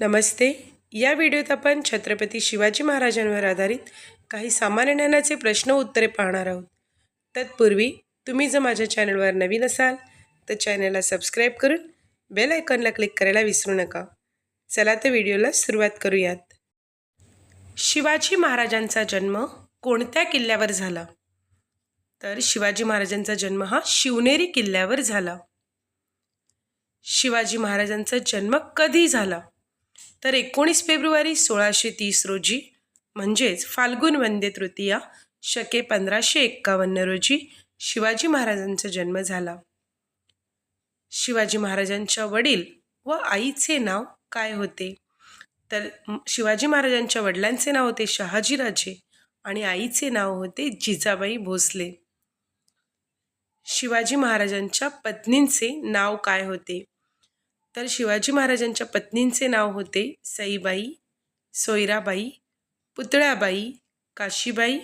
नमस्ते. या व्हिडिओत आपण छत्रपती शिवाजी महाराजांवर आधारित काही सामान्य ज्ञानाचे प्रश्न उत्तरे पाहणार आहोत. तत्पूर्वी तुम्ही जर माझ्या चॅनलवर नवीन असाल तर चॅनलला सबस्क्राईब करून बेल आयकॉनला क्लिक करायला विसरू नका. चला तर व्हिडिओला सुरुवात करूयात. शिवाजी महाराजांचा जन्म कोणत्या किल्ल्यावर झाला? तर शिवाजी महाराजांचा जन्म हा शिवनेरी किल्ल्यावर झाला. शिवाजी महाराजांचा जन्म कधी झाला? तर एकोणीस फेब्रुवारी सोळाशे तीस रोजी म्हणजेच फाल्गुन वंदे तृतीया शके पंधराशे एक्कावन्न रोजी शिवाजी महाराजांचा जन्म झाला. शिवाजी महाराजांच्या वडील व आईचे नाव काय होते? तर शिवाजी महाराजांच्या वडिलांचे नाव होते शहाजीराजे आणि आईचे नाव होते जिजाबाई भोसले. शिवाजी महाराजांच्या पत्नींचे नाव काय होते? तर शिवाजी महाराजांच्या पत्नींचे नाव होते सईबाई सोयराबाई पुतळाबाई काशीबाई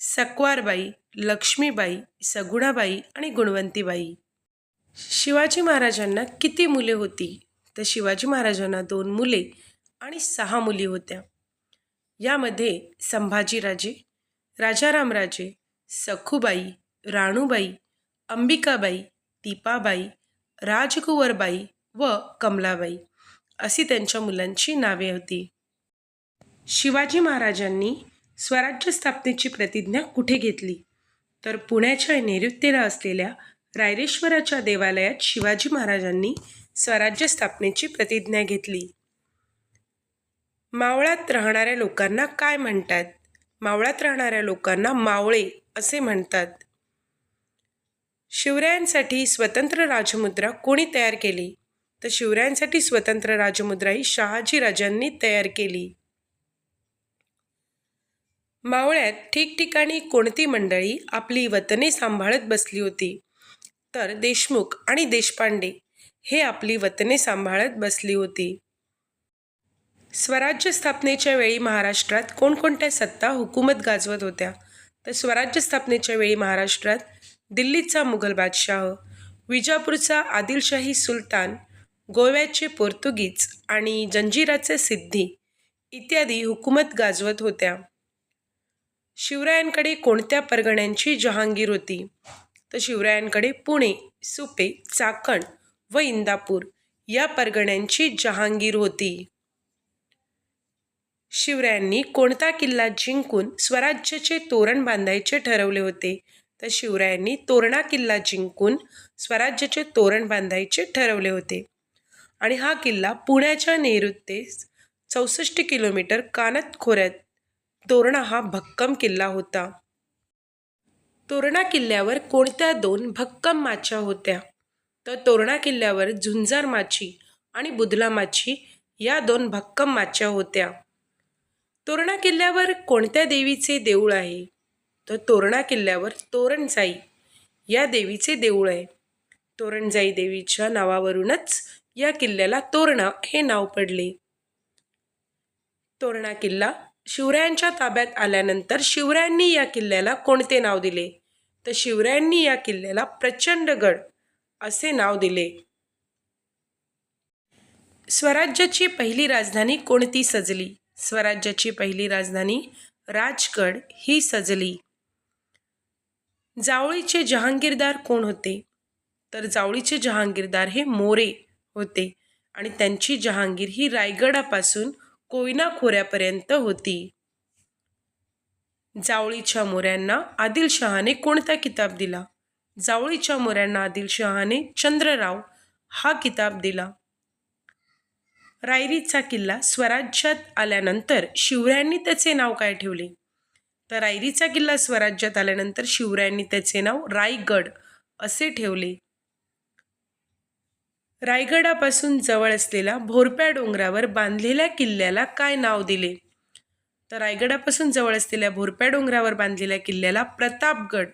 सकवारबाई लक्ष्मीबाई सगुणाबाई आणि गुणवंतीबाई. शिवाजी महाराजांना किती मुले होती? तर शिवाजी महाराजांना दोन मुले आणि सहा मुली होत्या. यामध्ये संभाजीराजे राजारामराजे सखूबाई राणूबाई अंबिकाबाई दीपाबाई राजकुंवरबाई व कमलाबाई अशी त्यांच्या मुलांची नावे होती. शिवाजी महाराजांनी स्वराज्य स्थापनेची प्रतिज्ञा कुठे घेतली? तर पुण्याच्या नैऋत्येला असलेल्या रायरेश्वराच्या देवालयात शिवाजी महाराजांनी स्वराज्य स्थापनेची प्रतिज्ञा घेतली. मावळात राहणाऱ्या लोकांना काय म्हणतात? मावळात राहणाऱ्या लोकांना मावळे असे म्हणतात. शिवरायांसाठी स्वतंत्र राजमुद्रा कोणी तयार केली? तर शिवरायांसाठी स्वतंत्र राजमुद्रा ही शहाजी राजांनी तयार केली. मावळ्यात ठिकठिकाणी कोणती मंडळी आपली वतने सांभाळत बसली होती? तर देशमुख आणि देशपांडे हे आपली वतने सांभाळत बसली होती. स्वराज्य स्थापनेच्या वेळी महाराष्ट्रात कोणकोणत्या सत्ता हुकूमत गाजवत होत्या? तर स्वराज्य स्थापनेच्या वेळी महाराष्ट्रात दिल्लीचा मुघल बादशाह विजापूरचा आदिलशाही सुलतान गोव्याचे पोर्तुगीज आणि जंजिराचे सिद्धी इत्यादी हुकूमत गाजवत होत्या. शिवरायांकडे कोणत्या परगण्यांची जहांगीर होती? तर शिवरायांकडे पुणे सुपे चाकण व इंदापूर या परगण्यांची जहांगीर होती. शिवरायांनी कोणता किल्ला जिंकून स्वराज्याचे तोरण बांधायचे ठरवले होते? तर शिवरायांनी तोरणा किल्ला जिंकून स्वराज्याचे तोरण बांधायचे ठरवले होते. आणि हा किल्ला पुण्याच्या नैऋत्येस चौसष्ट किलोमीटर कानत खोऱ्यात तोरणा हा भक्कम किल्ला होता. तोरणा किल्ल्यावर कोणत्या दोन भक्कम माच्या होत्या? तर तोरणा किल्ल्यावर झुंजार माची आणि बुधला माची या दोन भक्कम माच्या होत्या. तोरणा किल्ल्यावर कोणत्या देवीचे देऊळ आहे? तर तोरणा किल्ल्यावर तोरणजाई या देवीचे देऊळ आहे. तोरणजाई देवीच्या नावावरूनच या किल्ल्याला तोरणा हे नाव पडले. तोरणा किल्ला शिवरायांच्या ताब्यात आल्यानंतर शिवरायांनी या किल्ल्याला कोणते नाव दिले? तर शिवरायांनी या किल्ल्याला प्रचंडगड असे नाव दिले. स्वराज्याची पहिली राजधानी कोणती सजली? स्वराज्याची पहिली राजधानी राजगड ही सजली. जावळीचे जहांगीरदार कोण होते? तर जावळीचे जहांगीरदार हे मोरे. होते. आणि त्यांची जहांगीर ही रायगडापासून कोयना खोऱ्यापर्यंत होती. जावळीच्या मोऱ्यांना आदिलशहाने कोणता किताब दिला? जावळीच्या मोऱ्यांना आदिलशहाने चंद्रराव हा किताब दिला. रायरीचा किल्ला स्वराज्यात आल्यानंतर शिवरायांनी त्याचे नाव काय ठेवले? तर रायरीचा किल्ला स्वराज्यात आल्यानंतर शिवरायांनी त्याचे नाव रायगड असे ठेवले. रायगडापासून जवळ असलेल्या भोरप्या डोंगरावर बांधलेल्या किल्ल्याला काय नाव दिले? तर रायगडापासून जवळ असलेल्या भोरप्या डोंगरावर बांधलेल्या किल्ल्याला प्रतापगड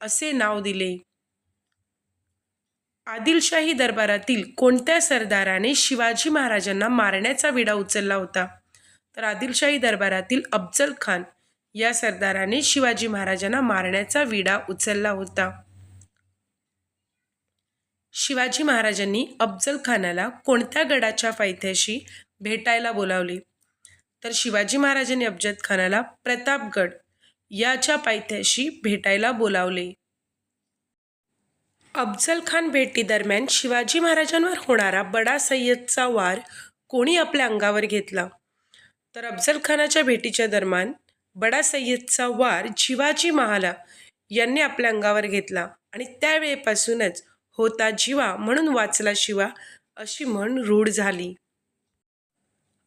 असे नाव दिले. आदिलशाही दरबारातील कोणत्या सरदाराने शिवाजी महाराजांना मारण्याचा विडा उचलला होता? तर आदिलशाही दरबारातील अफजल खान या सरदाराने शिवाजी महाराजांना मारण्याचा विडा उचलला होता. शिवाजी महाराजांनी अफजल खानाला कोणत्या गडाच्या पायथ्याशी भेटायला बोलावले? तर शिवाजी महाराजांनी अफजल खानाला प्रतापगड याच्या पायथ्याशी भेटायला बोलावले. अफजल खान भेटीदरम्यान शिवाजी महाराजांवर होणारा बडा सय्यदचा वार कोणी आपल्या अंगावर घेतला? तर अफजल खानाच्या भेटीच्या दरम्यान बडा सय्यदचा वार शिवाजी महाला यांनी आपल्या अंगावर घेतला आणि त्यावेळेपासूनच होता जीवा म्हणून वाचला शिवा अशी म्हण रूढ झाली.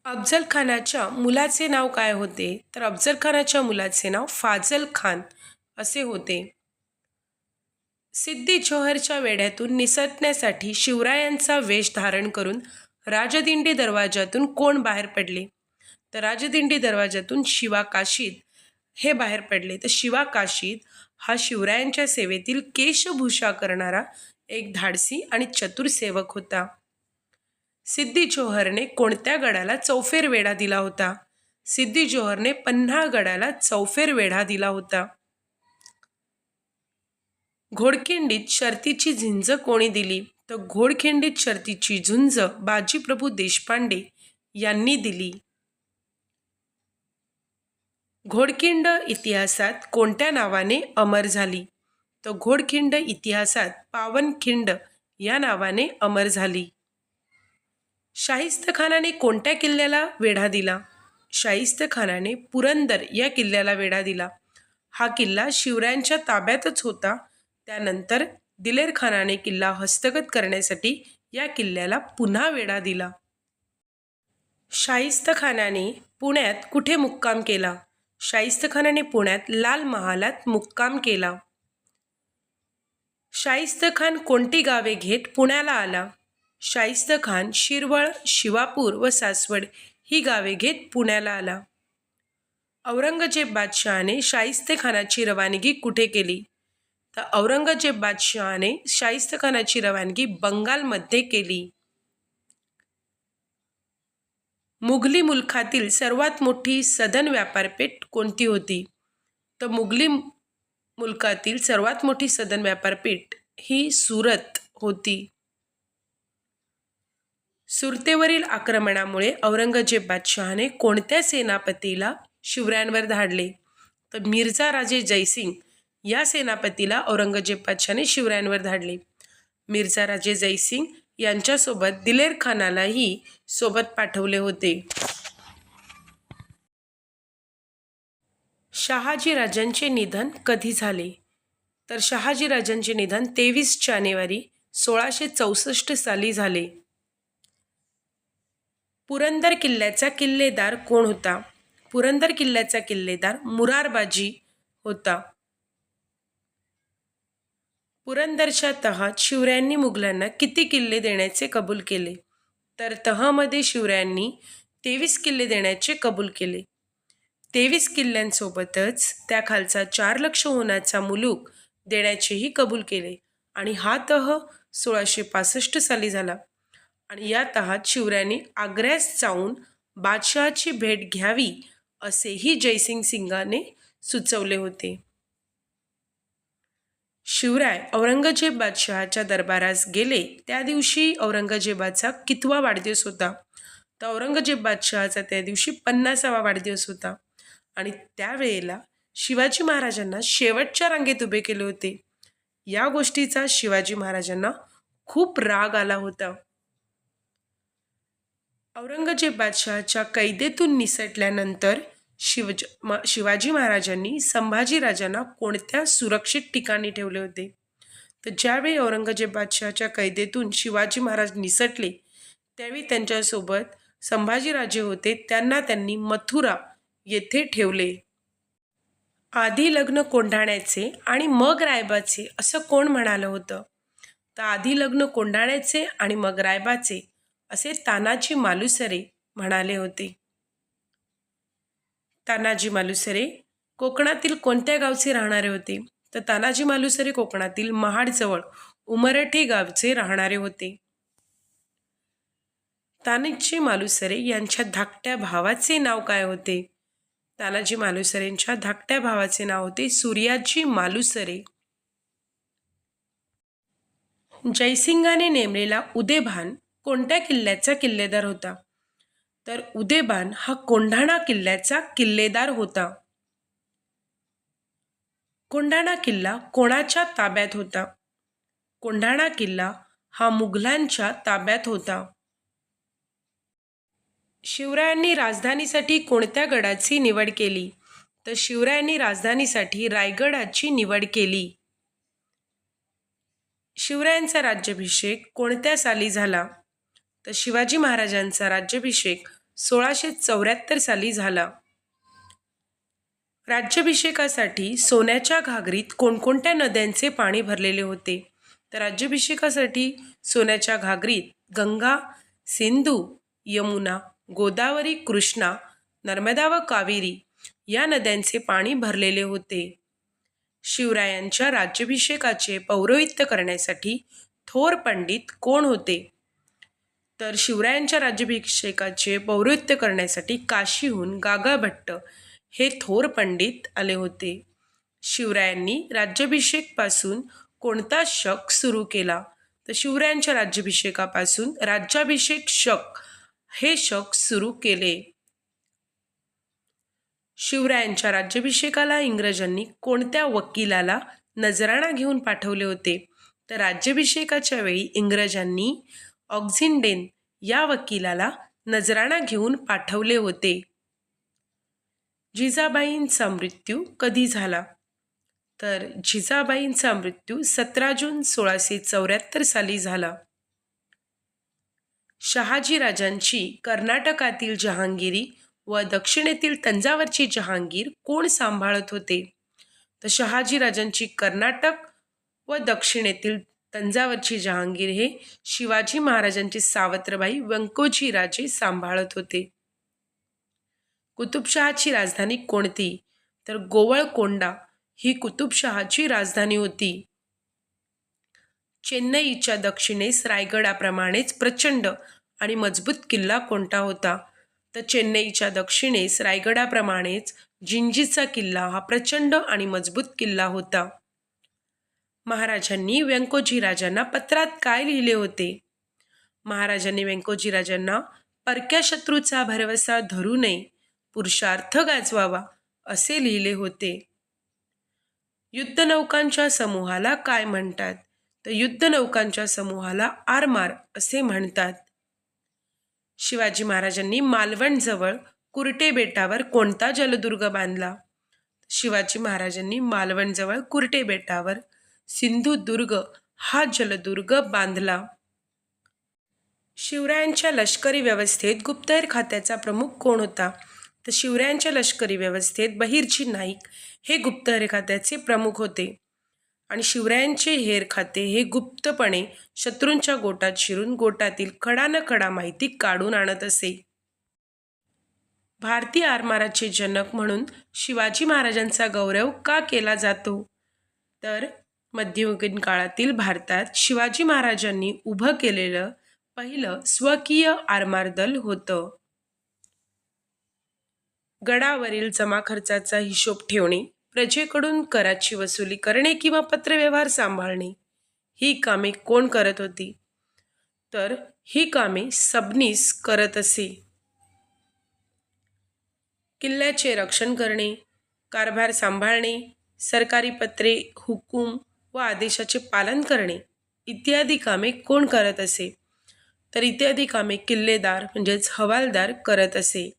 अफजल खानाच्या मुलाचे नाव काय होते? तर अफजल खानाच्या मुलाचे नाव फाजल खान असे होते. सिद्धी जोहरच्या वेढ्यातून निसटण्यासाठी शिवरायांचा वेश धारण करून राजदिंडी दरवाजातून कोण बाहेर पडले? तर राजदिंडी दरवाजातून शिवा काशीद हे बाहेर पडले. तर शिवा काशीद हा शिवरायांच्या सेवेतील केशभूषा करणारा एक धाडसी आणि चतुर सेवक होता. सिद्धी जोहरने कोणत्या गडाला चौफेर वेढा दिला होता? सिद्धी जोहरने पन्हाळ गडाला चौफेर वेढा दिला होता. घोडखिंडीत शर्तीची झिंज कोणी दिली? तर घोडखिंडीत शर्तीची झुंज बाजीप्रभू देशपांडे यांनी दिली. घोडखिंड इतिहासात कोणत्या नावाने अमर झाली? तर घोडखिंड इतिहासात पावनखिंड या नावाने अमर झाली. शाहिस्त खानाने कोणत्या किल्ल्याला वेढा दिला? शाहिस्त खानाने पुरंदर या किल्ल्याला वेढा दिला. हा किल्ला शिवरायांच्या ताब्यातच होता. त्यानंतर दिलेर खानाने किल्ला हस्तगत करण्यासाठी या किल्ल्याला पुन्हा वेढा दिला. शाहिस्त खानाने पुण्यात कुठे मुक्काम केला? शाहिस्त खानाने पुण्यात लाल महालात मुक्काम केला. शाहिस्त खान कोणती गावे घेत पुण्याला आला? शाहिस्त खान शिरवळ शिवापूर व सासवड ही गावे घेत पुण्याला आला. औरंगजेब बादशहाने शाहिस्ते खानाची रवानगी कुठे केली? तर औरंगजेब बादशहाने शाहिस्त खानाची रवानगी बंगालमध्ये केली. मुघली मुलखातील सर्वात मोठी सधन व्यापारपेठ कोणती होती? तर मुघली मुलकातील सर्वात मोठी सदन व्यापारपीठ ही सुरत होती. सुरतेवरील आक्रमणामुळे औरंगजेब बादशहाने कोणत्या सेनापतीला शिवरायांवर धाडले? तर मिर्झा राजे जयसिंग या सेनापतीला औरंगजेब बादशहाने शिवरायांवर धाडले. मिर्झा राजे जयसिंग यांच्यासोबत दिलेर खानालाही सोबत पाठवले होते. शहाजी राजांचे निधन कधी झाले? तर शहाजी राजांचे निधन तेवीस जानेवारी सोळाशे चौसष्ट साली झाले. पुरंदर किल्ल्याचा किल्लेदार कोण होता? पुरंदर किल्ल्याचा किल्लेदार मुरारबाजी होता. पुरंदरच्या तहात शिवरायांनी मुघलांना किती किल्ले देण्याचे कबूल केले? तर तहामध्ये शिवरायांनी तेवीस किल्ले देण्याचे कबूल केले. तेवीस किल्ल्यांसोबतच त्याखालचा चार लक्ष होण्याचा मुलूक देण्याचेही कबूल केले आणि हा तह सोळाशे पासष्ट साली झाला. आणि या तहात शिवरायांनी आग्र्यास जाऊन बादशहाची भेट घ्यावी असेही जयसिंग सिंगाने सुचवले होते. शिवराय औरंगजेब बादशहाच्या दरबारास गेले त्या दिवशी औरंगजेबाचा कितवा वाढदिवस होता. तर औरंगजेब बादशहाचा त्या दिवशी पन्नासावा वाढदिवस होता. आणि त्यावेळेला शिवाजी महाराजांना शेवटच्या रांगेत उभे केले होते. या गोष्टीचा शिवाजी महाराजांना खूप राग आला होता. औरंगजेब बादशहाच्या कैदेतून निसटल्यानंतर शिवज म शिवाजी महाराजांनी संभाजीराजांना कोणत्या सुरक्षित ठिकाणी ठेवले होते? तर ज्यावेळी औरंगजेब बादशहाच्या कैदेतून शिवाजी महाराज निसटले त्यावेळी त्यांच्यासोबत संभाजीराजे होते. त्यांना त्यांनी मथुरा येथे ठेवले. आधी लग्न कोंढाण्याचे आणि मग रायबाचे असं कोण म्हणालं होतं? तर आधी लग्न कोंढाण्याचे आणि मग रायबाचे असे तानाजी मालुसरे म्हणाले होते. तानाजी मालुसरे कोकणातील कोणत्या गावचे राहणारे होते? तर तानाजी मालुसरे कोकणातील महाडजवळ उमरठे गावचे राहणारे होते. तानाजी मालुसरे यांच्या धाकट्या भावाचे नाव काय होते? तानाजी मालुसरेंच्या धाकट्या भावाचे नाव होते सूर्याजी मालुसरे. जयसिंगाने नेमलेला उदेभान कोणत्या किल्ल्याचा किल्लेदार होता? तर उदेबान हा कोंढाणा किल्ल्याचा किल्लेदार होता. कोंढाणा किल्ला कोणाच्या ताब्यात होता? कोंढाणा किल्ला हा मुघलांच्या ताब्यात होता. शिवरायांनी राजधानीसाठी कोणत्या गडाची निवड केली? तर शिवरायांनी राजधानीसाठी रायगडाची निवड केली. शिवरायांचा राज्याभिषेक कोणत्या साली झाला? तर शिवाजी महाराजांचा राज्याभिषेक सोळाशे चौऱ्याहत्तर साली झाला. राज्याभिषेकासाठी सोन्याच्या घागरीत कोणकोणत्या नद्यांचे पाणी भरलेले होते? तर राज्याभिषेकासाठी सोन्याच्या घागरीत गंगा सिंधू यमुना गोदावरी कृष्णा नर्मदा व कावेरी या नद्यांचे पाणी भरलेले होते. शिवरायांच्या राज्याभिषेकाचे पौरोहित्य करण्यासाठी थोर पंडित कोण होते? तर शिवरायांच्या राज्याभिषेकाचे पौरोहित्य करण्यासाठी काशीहून गागाभट्ट हे थोर पंडित आले होते. शिवरायांनी राज्याभिषेकपासून कोणता शक सुरू केला? तर शिवरायांच्या राज्याभिषेकापासून राज्याभिषेक शक हे शक सुरू केले. शिवरायांच्या राज्याभिषेकाला इंग्रजांनी कोणत्या वकिलाला नजराणा घेऊन पाठवले होते? तर राज्याभिषेकाच्या वेळी इंग्रजांनी ऑक्झिंडेन या वकिलाला नजराणा घेऊन पाठवले होते. जिजाबाईंचा मृत्यू कधी झाला? तर जिजाबाईंचा मृत्यू सतरा जून सोळाशे चौऱ्याहत्तर साली झाला. शहाजीराजांची कर्नाटकातील जहांगिरी व दक्षिणेतील तंजावरची जहांगीर कोण सांभाळत होते? तर शहाजीराजांची कर्नाटक व दक्षिणेतील तंजावरची जहांगीर हे शिवाजी महाराजांचे सावत्रबाई व्यंकोजी राजे सांभाळत होते. कुतुबशहाची राजधानी कोणती? तर गोवळकोंडा ही कुतुबशहाची राजधानी होती. चेन्नईच्या दक्षिणेस रायगडाप्रमाणेच प्रचंड आणि मजबूत किल्ला कोणता होता? तर चेन्नईच्या दक्षिणेस रायगडाप्रमाणेच जिंजीचा किल्ला हा प्रचंड आणि मजबूत किल्ला होता. महाराजांनी व्यंकोजी राजांना पत्रात काय लिहिले होते? महाराजांनी व्यंकोजी राजांना परक्या शत्रूचा भरवसा धरू नये पुरुषार्थ गाजवावा असे लिहिले होते. युद्धनौकांच्या समूहाला काय म्हणतात? तर युद्धनौकांच्या समूहाला आरमार असे म्हणतात. शिवाजी महाराजांनी मालवणजवळ कुर्टे बेटावर कोणता जलदुर्ग बांधला? शिवाजी महाराजांनी मालवणजवळ कुर्टे बेटावर सिंधुदुर्ग हा जलदुर्ग बांधला. शिवरायांच्या लष्करी व्यवस्थेत गुप्तहेर खात्याचा प्रमुख कोण होता? तर शिवरायांच्या लष्करी व्यवस्थेत बहिर्जी नाईक हे गुप्तहेर खात्याचे प्रमुख होते. आणि शिवरायांचे हेर खाते हे गुप्तपणे शत्रूंच्या गोटात शिरून गोटातील खडा न खडा माहिती काढून आणत असे. भारतीय आरमाराचे जनक म्हणून शिवाजी महाराजांचा गौरव का केला जातो? तर मध्ययुगीन काळातील भारतात शिवाजी महाराजांनी उभं केलेलं पहिलं स्वकीय आरमार दल होतं. गडावरील जमा खर्चाचा हिशोब ठेवणे प्रजेकडून कराची वसुली करणे किंवा पत्रव्यवहार सांभाळणे ही कामे कोण करत होती? तर ही कामे सबनीस करत असे. किल्ल्याचे रक्षण करणे कारभार सांभाळणे सरकारी पत्रे हुकूम व आदेशाचे पालन करणे इत्यादी कामे कोण करत असे? तर इत्यादी कामे किल्लेदार म्हणजेच हवालदार करत असे.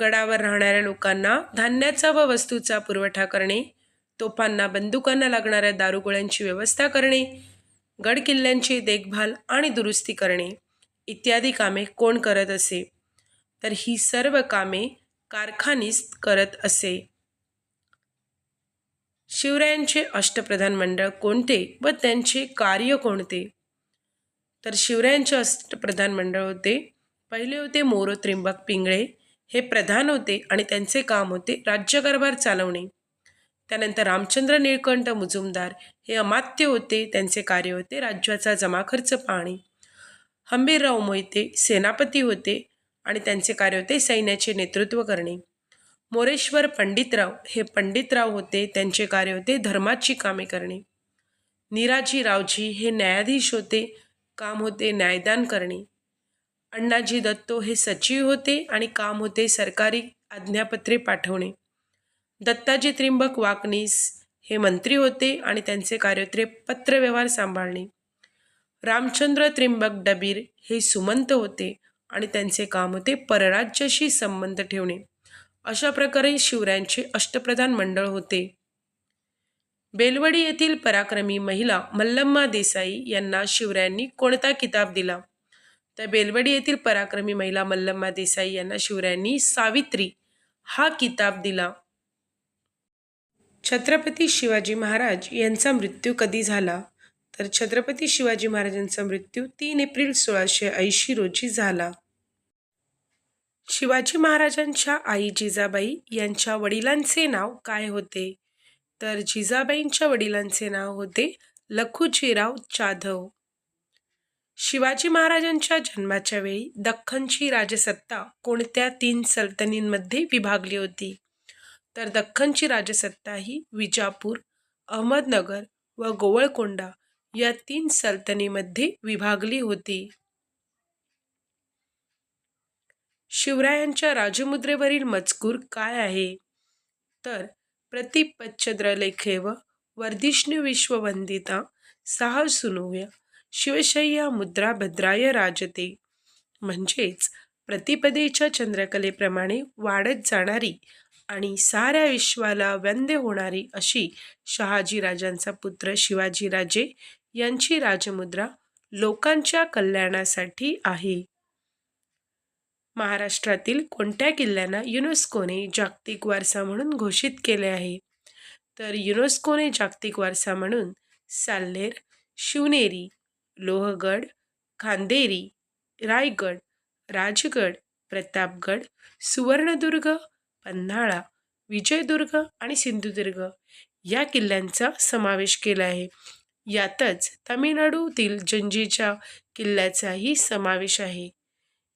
गडावर राहणाऱ्या लोकांना धान्याचा व वस्तूचा पुरवठा करणे तोफांना बंदुकांना लागणाऱ्या दारुगोळ्यांची व्यवस्था करणे गड किल्ल्यांची देखभाल आणि दुरुस्ती करणे इत्यादी कामे कोण करत असे? तर ही सर्व कामे कारखानीस करत असे. शिवरायांचे अष्टप्रधान मंडळ कोणते व त्यांचे कार्य कोणते? तर शिवरायांचे अष्टप्रधान मंडळ होते पहिले होते मोरो त्रिंबक पिंगळे हे प्रधान होते आणि त्यांचे काम होते राज्यकारभार चालवणे. त्यानंतर रामचंद्र निळकंठ मुजुमदार हे अमात्य होते त्यांचे कार्य होते राज्याचा जमाखर्च पाहणे. हंबीरराव मोहिते सेनापती होते आणि त्यांचे कार्य होते सैन्याचे नेतृत्व करणे. मोरेश्वर पंडितराव हे पंडितराव होते त्यांचे कार्य होते धर्माची कामे करणे. निराजी रावजी हे न्यायाधीश होते काम होते न्यायदान करणे. अण्णाजी दत्तो हे सचिव होते आणि काम होते सरकारी आज्ञापत्रे पाठवणे. दत्ताजी त्रिंबक वाकनीस हे मंत्री होते आणि त्यांचे कार्यत्रे पत्रव्यवहार सांभाळणे. रामचंद्र त्रिंबक डबीर हे सुमंत होते आणि त्यांचे काम होते परराज्याशी संबंध ठेवणे. अशा प्रकारे शिवरायांचे अष्टप्रधान मंडळ होते. बेलवडी येथील पराक्रमी महिला मल्लम्मा देसाई यांना शिवरायांनी कोणता किताब दिला? तर बेलवडी येथील पराक्रमी महिला मल्लम्मा देसाई यांना शिवरायांनी सावित्री हा किताब दिला. छत्रपती शिवाजी महाराज यांचा मृत्यू कधी झाला? तर छत्रपती शिवाजी महाराजांचा मृत्यू तीन एप्रिल सोळाशे ऐंशी रोजी झाला. शिवाजी महाराजांच्या आई जिजाबाई यांच्या वडिलांचे नाव काय होते? तर जिजाबाईंच्या वडिलांचे नाव होते लखुजीराव जाधव. शिवाजी महाराजांच्या जन्माच्या वेळी दख्खनची राजसत्ता कोणत्या तीन सल्तनींमध्ये विभागली होती? तर दख्खनची राजसत्ता ही विजापूर अहमदनगर व गोवळकोंडा या तीन सल्तनीमध्ये विभागली होती. शिवरायांच्या राजमुद्रेवरील मजकूर काय आहे? तर प्रतिपच्छद्रलेखेव वर्धिष्णू विश्ववंदिता सहा सुनूया शिवशय्या मुद्रा भद्राय राजते. म्हणजेच प्रतिपदेच्या चंद्रकलेप्रमाणे वाढत जाणारी आणि साऱ्या विश्वाला व्यंद्य होणारी अशी शहाजीराजांचा पुत्र शिवाजीराजे यांची राजमुद्रा लोकांच्या कल्याणासाठी आहे. महाराष्ट्रातील कोणत्या किल्ल्यांना युनेस्कोने जागतिक वारसा म्हणून घोषित केले आहे? तर युनेस्कोने जागतिक वारसा म्हणून साल्हेर शिवनेरी लोहगड खांदेरी रायगड राजगड प्रतापगड सुवर्णदुर्ग पन्हाळा विजयदुर्ग आणि सिंधुदुर्ग या किल्ल्यांचा समावेश केला आहे. यातच तामिळनाडूतील जंजीच्या किल्ल्याचाही समावेश आहे.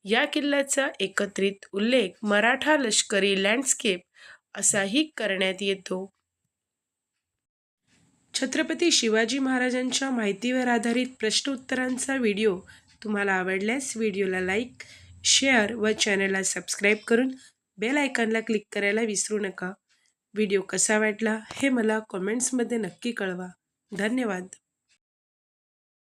या किल्ल्याचा एकत्रित उल्लेख मराठा लष्करी लँडस्केप असाही करण्यात येतो. छत्रपती शिवाजी महाराजांच्या माहितीवर आधारित प्रश्नोत्तरांचा व्हिडिओ तुम्हाला आवडल्यास व्हिडिओला लाईक शेअर व चॅनलला सबस्क्राईब करून बेल आयकॉनला क्लिक करायला विसरू नका. व्हिडिओ कसा वाटला हे मला कॉमेंट्समध्ये नक्की कळवा. धन्यवाद.